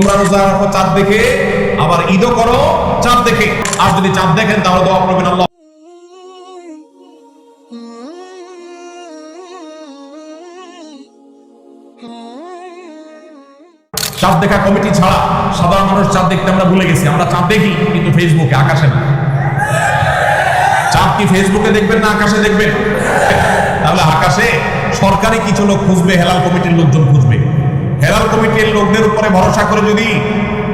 তোমরা রোজা রাখো চাঁদ দেখে, আবার ঈদও করো চাঁদ দেখে। আর যদি চাঁদ দেখেন, তাহলে দোয়া করবেন আল্লাহ। চাঁদ দেখা কমিটি ছাড়া সাধারণ মানুষ চাঁদ দেখতে আমরা ভুলে গেছি। আমরা চাঁদ দেখি, কিন্তু ফেসবুকে আকাশে না। চাঁদ কি ফেসবুকে দেখবেন না আকাশে দেখবেন? তাহলে আকাশে সরকারি কিছু লোক খুঁজবে, হেলাল কমিটির লোকজন খুঁজবে। হেলাল কমিটির লোকদের উপরে ভরসা করে যদি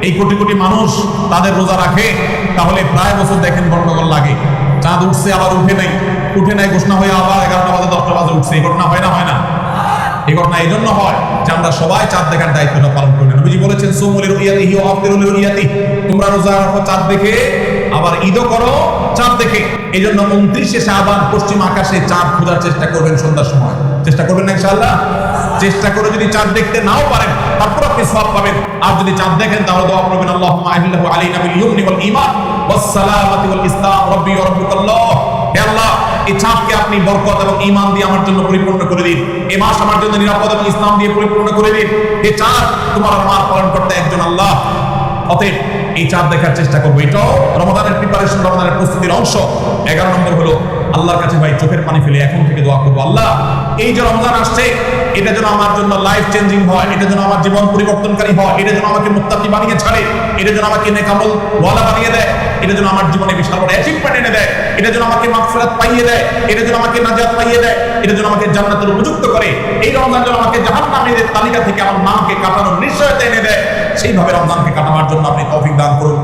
এই কোটি কোটি মানুষ তাদের রোজা রাখে, তাহলে প্রায় বছর দেখেন গন্ডগোল লাগে। চাঁদ উঠছে, আবার উঠে নাই। উঠে নাই, ঘোষণা হয়ে আবার এগারোটা বাজে, দশটা বাজে উঠছে। এই ঘটনা হয় না হয় না? এই ঘটনা এই জন্য হয় যে আমরা সবাই চাঁদ দেখার দায়িত্বটা পালন করি না। নবীজি বলেছেন সোমলের ইয়াতি হিও আফতিরুলের ইয়াতি তোমরা রোজা রাখো চাঁদ দেখে আবার ঈদও করো, চাঁদ দেখে। এই জন্য উনত্রিশে শাহবান পশ্চিম আকাশে চাঁদ খোঁজার চেষ্টা করবেন সন্ধ্যার সময়। চেষ্টা করবেন না ইনশাআল্লাহ? চেষ্টা করে যদি চাঁদ দেখতে নাও পারেন, তারপর আপনি সওয়াব পাবেন। আর যদি চাঁদ দেখেন, তাহলে দোয়া করবেন, আল্লাহুম্মা আহিল্লাহু আলাইনা বিল ইয়ুমনি ওয়াল ঈমান ওয়াস সালামাতি ওয়াল ইসলাম, রাব্বি ওয়া রাব্বুকাল্লাহ। হে আল্লাহ, এই চাঁদকে আপনি বরকত এবং ঈমান দিয়ে আমার জন্য পরিপূর্ণ করে দিন। এই মাস আমার জন্য নিরাপদ এবং ইসলাম দিয়ে পরিপূর্ণ করে দিন। এই চাঁদ তোমার আমার পালন করতে একজন আল্লাহ। অতএব এই চাঁদ দেখার চেষ্টা করব। এটাও রমাদানের প্রিপারেশন রমাদানের প্রস্তুতির অংশ। এগারো নম্বর হলো, আল্লাহর কাছে ভাই চোখের পানি ফেলে এখন থেকে দোয়া করব। আল্লাহ, এই যে রমজান আসছে, এটা যেন আমার জন্য লাইফ চেঞ্জিং হয়, এটা যেন আমার জীবন পরিবর্তনকারী হয়, এটা যেন আমাকে মুক্তাকি বানিয়ে ছাড়ে, এটা যেন আমাকে নেকামল ওয়ালা বানিয়ে দেয়, এটা যেন আমার জীবনে বিশাল বড় অ্যাচিভমেন্ট এনে দেয়, এটা যেন আমাকে মাগফিরাত পাইয়ে দেয়, এটা যেন আমাকে নাজাত পাইয়ে দেয়, এটা যেন আমাকে জান্নাতের উপযুক্ত করে। এই রমজান যেন আমাকে জাহান্নামীদের তালিকা থেকে আমার নামকে কাটানোর নিশ্চয়তা এনে দেয়। সেইভাবে রমজানকে কাটানোর জন্য আপনি তৌফিক দান করুন।